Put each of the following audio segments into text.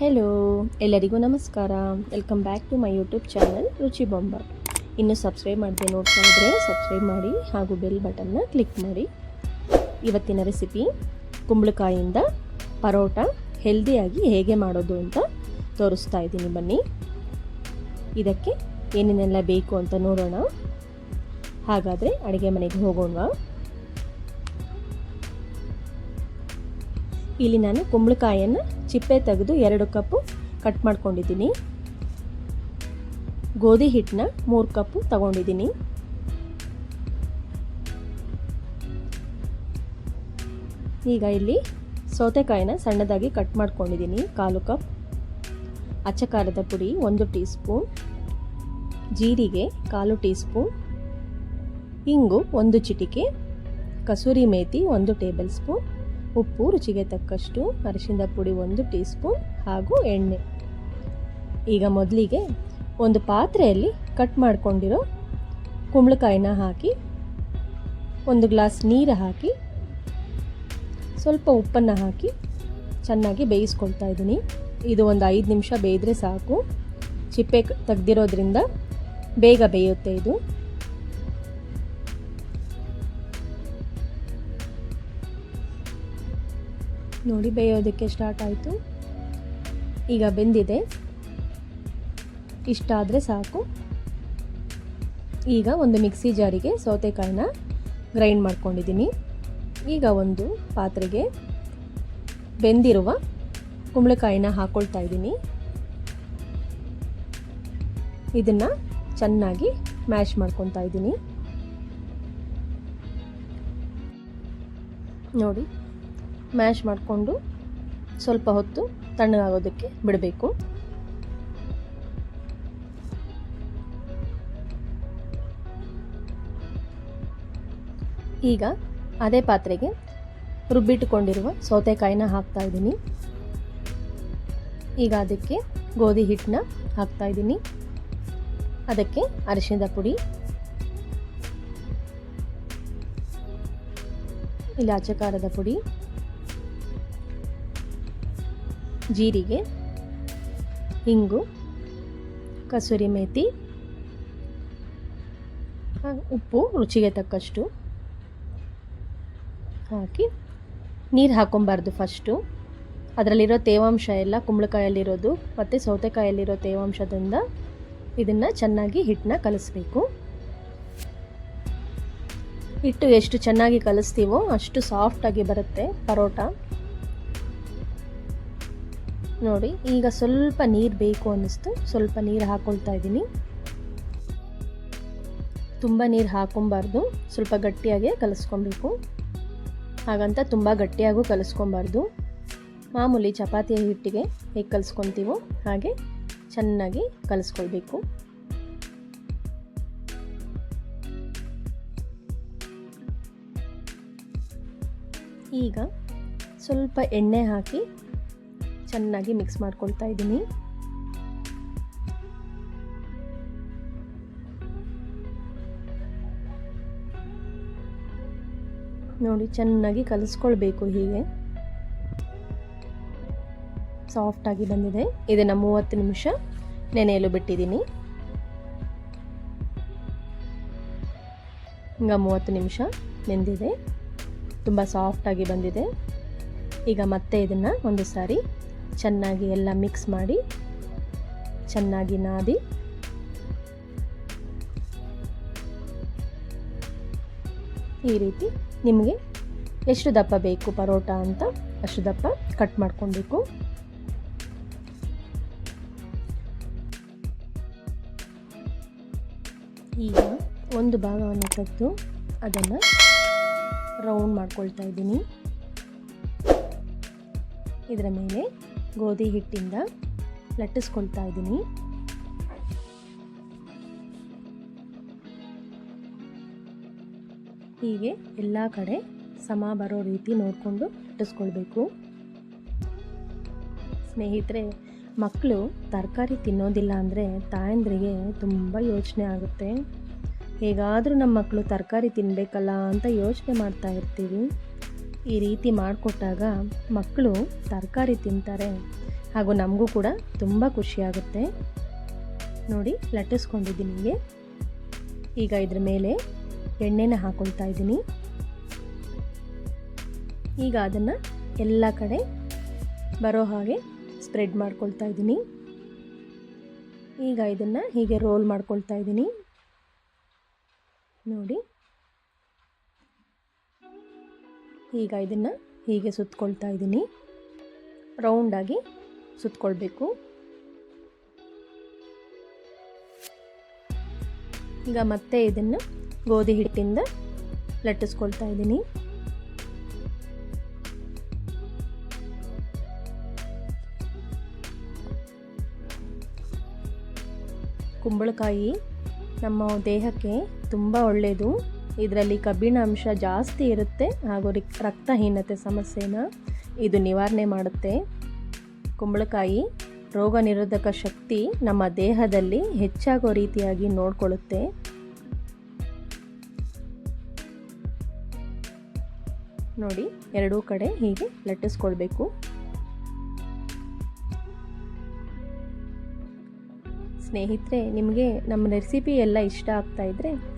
Hello ಎಲ್ಲರಿಗೂ ನಮಸ್ಕಾರ. Welcome back to my YouTube channel Ruchi Bombat ಇನ್ನು ಸಬ್ಸ್ಕ್ರೈಬ್ ಮಾಡಿದೆ ನೋಡ್ತಾ ಇದ್ದರೆ ಸಬ್ಸ್ಕ್ರೈಬ್ ಮಾಡಿ ಹಾಗೂ ಬೆಲ್ ಬಟನ್ನ ಕ್ಲಿಕ್ ಮಾಡಿ. ಇವತ್ತಿನ ರೆಸಿಪಿ ಕುಂಬಳಕಾಯಿಂದ ಪರೋಟ ಹೆಲ್ದಿಯಾಗಿ ಹೇಗೆ ಮಾಡೋದು ಅಂತ ತೋರಿಸ್ತಾ ಇದ್ದೀನಿ ಬನ್ನಿ. ಇದಕ್ಕೆ ಏನೇನೆಲ್ಲ ಬೇಕು ಅಂತ ನೋಡೋಣ. ಹಾಗಾದರೆ ಅಡುಗೆ ಮನೆಗೆ ಹೋಗೋಣ. ಇಲ್ಲಿ ನಾನು ಕುಂಬಳಕಾಯಿಯನ್ನು ಚಿಪ್ಪೆ ತೆಗೆದು ಎರಡು ಕಪ್ಪು ಕಟ್ ಮಾಡ್ಕೊಂಡಿದ್ದೀನಿ. ಗೋಧಿ ಹಿಟ್ಟನ್ನ ಮೂರು ಕಪ್ಪು ತಗೊಂಡಿದ್ದೀನಿ. ಈಗ ಇಲ್ಲಿ ಸೌತೆಕಾಯಿನ ಸಣ್ಣದಾಗಿ ಕಟ್ ಮಾಡ್ಕೊಂಡಿದ್ದೀನಿ. ಕಾಲು ಕಪ್ ಅಚ್ಚಕಾರದ ಪುಡಿ ಒಂದು ಟೀ ಸ್ಪೂನ್ ಜೀರಿಗೆ ಕಾಲು ಟೀ ಸ್ಪೂನ್ ಇಂಗು ಒಂದು ಚಿಟಿಕೆ. ಕಸೂರಿ ಮೇಥಿ ಒಂದು ಟೇಬಲ್ ಸ್ಪೂನ್. ಉಪ್ಪು, ರುಚಿಗೆ ತಕ್ಕಷ್ಟು ಅರಿಶಿಣದ ಪುಡಿ ಒಂದು ಟೀ ಸ್ಪೂನ್ ಹಾಗೂ ಎಣ್ಣೆ. ಈಗ ಮೊದಲಿಗೆ ಒಂದು ಪಾತ್ರೆಯಲ್ಲಿ ಕಟ್ ಮಾಡಿಕೊಂಡಿರೋ ಕುಂಬಳಕಾಯಿನ ಹಾಕಿ, ಒಂದು ಗ್ಲಾಸ್ ನೀರು ಹಾಕಿ, ಸ್ವಲ್ಪ ಉಪ್ಪನ್ನು ಹಾಕಿ ಚೆನ್ನಾಗಿ ಬೇಯಿಸ್ಕೊಳ್ತಾ ಇದ್ದೀನಿ. ಇದು ಒಂದು ಐದು ನಿಮಿಷ ಬೇಯಿದ್ರೆ ಸಾಕು. ಚಿಪ್ಪೆ ತೆಗ್ದಿರೋದ್ರಿಂದ ಬೇಗ ಬೇಯುತ್ತೆ ಇದು. ನೋಡಿ ಬೇಯೋದಕ್ಕೆ ಸ್ಟಾರ್ಟ್ ಆಯಿತು. ಈಗ ಬೆಂದಿದೆ. ಇಷ್ಟಾದರೆ ಸಾಕು. ಈಗ ಒಂದು ಮಿಕ್ಸಿ ಜಾರಿಗೆ ಸೌತೆಕಾಯಿನ ಗ್ರೈಂಡ್ ಮಾಡ್ಕೊಂಡಿದ್ದೀನಿ. ಈಗ ಒಂದು ಪಾತ್ರೆಗೆ ಬೆಂದಿರುವ ಕುಂಬಳಕಾಯಿನ ಹಾಕ್ಕೊಳ್ತಾ ಇದ್ದೀನಿ. ಇದನ್ನು ಚೆನ್ನಾಗಿ ಮ್ಯಾಶ್ ಮಾಡ್ಕೊತಾ ಇದ್ದೀನಿ. ನೋಡಿ ಮ್ಯಾಶ್ ಮಾಡಿಕೊಂಡು ಸ್ವಲ್ಪ ಹೊತ್ತು ತಣ್ಣಗಾಗೋದಕ್ಕೆ ಬಿಡಬೇಕು. ಈಗ ಅದೇ ಪಾತ್ರೆಗೆ ರುಬ್ಬಿಟ್ಟುಕೊಂಡಿರುವ ಸೌತೆಕಾಯಿನ ಹಾಕ್ತಾ ಇದ್ದೀನಿ. ಈಗ ಅದಕ್ಕೆ ಗೋಧಿ ಹಿಟ್ಟನ್ನ ಹಾಕ್ತಾ ಇದ್ದೀನಿ. ಅದಕ್ಕೆ ಅರಿಶಿನದ ಪುಡಿ. ಇಲ್ಲಿ ಅಚ್ಚಕಾರದ ಪುಡಿ. ಜೀರಿಗೆ ಹಿಂಗು ಕಸೂರಿ ಮೇಥಿ ಉಪ್ಪು ರುಚಿಗೆ ತಕ್ಕಷ್ಟು ಹಾಕಿ ನೀರು ಹಾಕ್ಕೊಬಾರ್ದು ಫಸ್ಟು ಅದರಲ್ಲಿರೋ ತೇವಾಂಶ ಎಲ್ಲ ಕುಂಬಳಕಾಯಲ್ಲಿರೋದು ಮತ್ತು ಸೌತೆಕಾಯಲ್ಲಿರೋ ತೇವಾಂಶದಿಂದ ಇದನ್ನು ಚೆನ್ನಾಗಿ ಹಿಟ್ಟನ್ನ ಕಲಿಸ್ಬೇಕು. ಹಿಟ್ಟು ಎಷ್ಟು ಚೆನ್ನಾಗಿ ಕಲಿಸ್ತೀವೋ ಅಷ್ಟು ಸಾಫ್ಟಾಗಿ ಬರುತ್ತೆ ಪರೋಟ. ನೋಡಿ, ಈಗ ಸ್ವಲ್ಪ ನೀರು ಬೇಕು ಅನ್ನಿಸ್ತು. ಸ್ವಲ್ಪ ನೀರು ಹಾಕ್ಕೊಳ್ತಾ ಇದ್ದೀನಿ. ತುಂಬ ನೀರು ಹಾಕೊಬಾರ್ದು. ಸ್ವಲ್ಪ ಗಟ್ಟಿಯಾಗೆ ಕಲಿಸ್ಕೊಬೇಕು. ಹಾಗಂತ ತುಂಬ ಗಟ್ಟಿಯಾಗೂ ಕಲಿಸ್ಕೊಬಾರ್ದು. ಮಾಮೂಲಿ ಚಪಾತಿಯ ಹಿಟ್ಟಿಗೆ ಹೇಗೆ ಕಲಿಸ್ಕೊತೀವೋ ಹಾಗೆ ಚೆನ್ನಾಗಿ ಕಲಿಸ್ಕೊಳ್ಬೇಕು. ಈಗ ಸ್ವಲ್ಪ ಎಣ್ಣೆ ಹಾಕಿ ಚೆನ್ನಾಗಿ ಮಿಕ್ಸ್ ಮಾಡ್ಕೊಳ್ತಾ ಇದ್ದೀನಿ. ನೋಡಿ, ಚೆನ್ನಾಗಿ ಕಲಿಸ್ಕೊಳ್ಬೇಕು ಹೀಗೆ. ಸಾಫ್ಟಾಗಿ ಬಂದಿದೆ. ಇದನ್ನು ಮೂವತ್ತು ನಿಮಿಷ ನೆನೆಯಲು ಬಿಟ್ಟಿದ್ದೀನಿ. ಈಗ ಮೂವತ್ತು ನಿಮಿಷ ನೆಂದಿದೆ. ತುಂಬ ಸಾಫ್ಟಾಗಿ ಬಂದಿದೆ. ಈಗ ಮತ್ತೆ ಇದನ್ನು ಒಂದು ಸಾರಿ ಚೆನ್ನಾಗಿ ಎಲ್ಲ ಮಿಕ್ಸ್ ಮಾಡಿ ಚೆನ್ನಾಗಿ ನಾದಿ. ಈ ರೀತಿ ನಿಮಗೆ ಎಷ್ಟು ದಪ್ಪ ಬೇಕು ಪರೋಟ ಅಂತ ಅಷ್ಟು ದಪ್ಪ ಕಟ್ ಮಾಡ್ಕೊಬೇಕು. ಈಗ ಒಂದು ಭಾಗವನ್ನು ತೆಗೆದು ಅದನ್ನು ರೌಂಡ್ ಮಾಡ್ಕೊಳ್ತಾ ಇದ್ದೀನಿ. ಇದರ ಮೇಲೆ ಗೋಧಿ ಹಿಟ್ಟಿಂದ ಲಟ್ಟಿಸ್ಕೊಳ್ತಾ ಇದ್ದೀನಿ. ಹೀಗೆ ಎಲ್ಲ ಕಡೆ ಸಮ ಬರೋ ರೀತಿ ನೋಡಿಕೊಂಡು ಲಟ್ಟಿಸ್ಕೊಳ್ಬೇಕು. ಸ್ನೇಹಿತರೆ ಮಕ್ಕಳು ತರಕಾರಿ ತಿನ್ನೋದಿಲ್ಲ ಅಂದರೆ ತಾಯಂದ್ರಿಗೆ ತುಂಬ ಯೋಚನೆ ಆಗುತ್ತೆ. ಹೇಗಾದರೂ ನಮ್ಮ ಮಕ್ಕಳು ತರಕಾರಿ ತಿನ್ನಬೇಕಲ್ಲ ಅಂತ ಯೋಚನೆ ಮಾಡ್ತಾ ಇರ್ತೀವಿ. ಈ ರೀತಿ ಮಾಡಿಕೊಟ್ಟಾಗ ಮಕ್ಕಳು ತರಕಾರಿ ತಿಂತಾರೆ. ಹಾಗೂ ನಮಗೂ ಕೂಡ ತುಂಬ ಖುಷಿಯಾಗುತ್ತೆ ನೋಡಿ, ಲಟ್ಟಿಸ್ಕೊಂಡಿದ್ದೀನಿ ಈಗ ಇದ್ರ ಮೇಲೆ ಎಣ್ಣೆನ ಹಾಕೊಳ್ತಾ ಇದ್ದೀನಿ. ಈಗ ಅದನ್ನು ಎಲ್ಲ ಕಡೆ ಬರೋ ಹಾಗೆ ಸ್ಪ್ರೆಡ್ ಮಾಡ್ಕೊಳ್ತಾ ಇದ್ದೀನಿ. ಈಗ ಇದನ್ನು ಹೀಗೆ ರೋಲ್ ಮಾಡ್ಕೊಳ್ತಾ ಇದ್ದೀನಿ. ನೋಡಿ ಈಗ ಇದನ್ನು ಹೀಗೆ ಸುತ್ತಕೊಳ್ತಾ ಇದ್ದೀನಿ. ರೌಂಡಾಗಿ ಸುತ್ತಕೊಳ್ಬೇಕು ಈಗ ಮತ್ತೆ ಇದನ್ನು ಗೋಧಿ ಹಿಟ್ಟಿಂದ ಲಟ್ಟಿಸ್ಕೊಳ್ತಾ ಇದ್ದೀನಿ. ಕುಂಬಳಕಾಯಿ ನಮ್ಮ ದೇಹಕ್ಕೆ ತುಂಬ ಒಳ್ಳೆಯದು ಇದರಲ್ಲಿ ಕಬ್ಬಿಣ ಅಂಶ ಜಾಸ್ತಿ ಇರುತ್ತೆ ಹಾಗೂ ರಿಕ್ ರಕ್ತಹೀನತೆ ಸಮಸ್ಯೆನ ಇದು ನಿವಾರಣೆ ಮಾಡುತ್ತೆ. ಕುಂಬಳಕಾಯಿ ರೋಗ ನಿರೋಧಕ ಶಕ್ತಿ ನಮ್ಮ ದೇಹದಲ್ಲಿ ಹೆಚ್ಚಾಗೋ ರೀತಿಯಾಗಿ ನೋಡಿಕೊಳ್ಳುತ್ತೆ. ನೋಡಿ, ಎರಡೂ ಕಡೆ ಹೀಗೆ ಲಟ್ಟಿಸ್ಕೊಳ್ಬೇಕು. ಸ್ನೇಹಿತರೆ, ನಿಮಗೆ ನಮ್ಮ ರೆಸಿಪಿ ಎಲ್ಲ ಇಷ್ಟ ಆಗ್ತಾ ಇದ್ದರೆ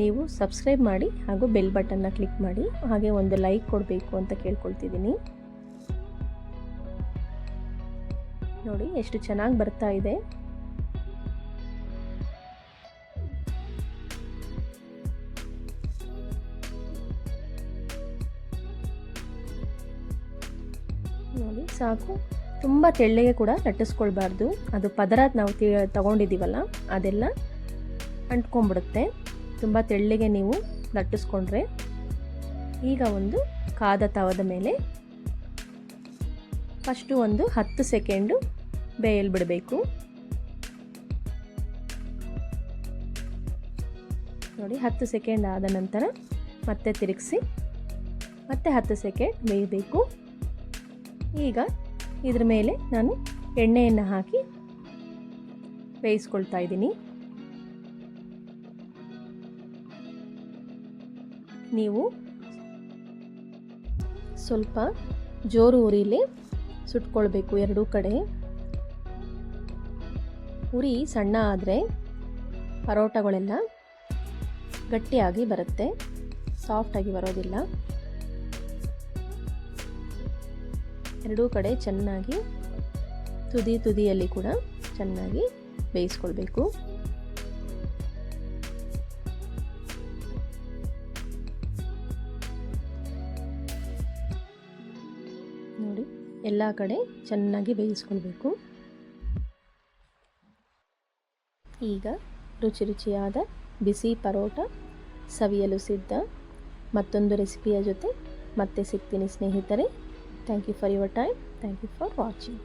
ನೀವು ಸಬ್ಸ್ಕ್ರೈಬ್ ಮಾಡಿ ಹಾಗೂ ಬೆಲ್ ಬಟನ್ನ ಕ್ಲಿಕ್ ಮಾಡಿ. ಹಾಗೆ ಒಂದು ಲೈಕ್ ಕೊಡಬೇಕು ಅಂತ ಕೇಳ್ಕೊಳ್ತಿದ್ದೀನಿ. ನೋಡಿ, ಎಷ್ಟು ಚೆನ್ನಾಗಿ ಬರ್ತಾ ಇದೆ. ನೋಡಿ, ಸಾಕು. ತುಂಬ ತೆಳ್ಳಗೆ ಕೂಡ ಲಟ್ಟಿಸ್ಕೊಳ್ಬಾರ್ದು ಅದು ಪದರ ನಾವು ತಗೊಂಡಿದ್ದೀವಲ್ಲ ಅದೆಲ್ಲ ಅಂಟ್ಕೊಂಡ್ಬಿಡುತ್ತೆ. ತುಂಬ ತೆಳ್ಳಗೆ ನೀವು ಲಟ್ಟಿಸ್ಕೊಂಡ್ರೆ ಈಗ ಒಂದು ಕಾದ ತವದ ಮೇಲೆ ಫಸ್ಟು ಒಂದು ಹತ್ತು ಸೆಕೆಂಡು ಬೇಯಲ್ ಬಿಡಬೇಕು. ನೋಡಿ, ಹತ್ತು ಸೆಕೆಂಡ್ ಆದ ನಂತರ ಮತ್ತೆ ತಿರುಗಿಸಿ, ಮತ್ತೆ ಹತ್ತು ಸೆಕೆಂಡ್ ಬೇಯಬೇಕು. ಈಗ ಇದ್ರ ಮೇಲೆ ನಾನು ಎಣ್ಣೆಯನ್ನು ಹಾಕಿ ಬೇಯಿಸ್ಕೊಳ್ತಾ ಇದ್ದೀನಿ. ನೀವು ಸ್ವಲ್ಪ ಜೋರು ಉರಿಲಿ ಸುಟ್ಕೊಳ್ಬೇಕು ಎರಡೂ ಕಡೆ. ಉರಿ ಸಣ್ಣ ಆದರೆ ಪರೋಟಗಳೆಲ್ಲ ಗಟ್ಟಿಯಾಗಿ ಬರುತ್ತೆ ಸಾಫ್ಟಾಗಿ ಬರೋದಿಲ್ಲ. ಎರಡೂ ಕಡೆ ಚೆನ್ನಾಗಿ ತುದಿ ತುದಿಯಲ್ಲಿ ಕೂಡ ಚೆನ್ನಾಗಿ ಬೇಯಿಸ್ಕೊಳ್ಬೇಕು. ಎಲ್ಲ ಕಡೆ ಚೆನ್ನಾಗಿ ಬೇಯಿಸ್ಕೊಳ್ಬೇಕು. ಈಗ ರುಚಿ ರುಚಿಯಾದ ಬಿಸಿ ಪರೋಟ ಸವಿಯಲು ಸಿದ್ಧ. ಮತ್ತೊಂದು ರೆಸಿಪಿಯ ಜೊತೆ ಮತ್ತೆ ಸಿಗ್ತೀನಿ ಸ್ನೇಹಿತರೆ. Thank you for your time thank you for watching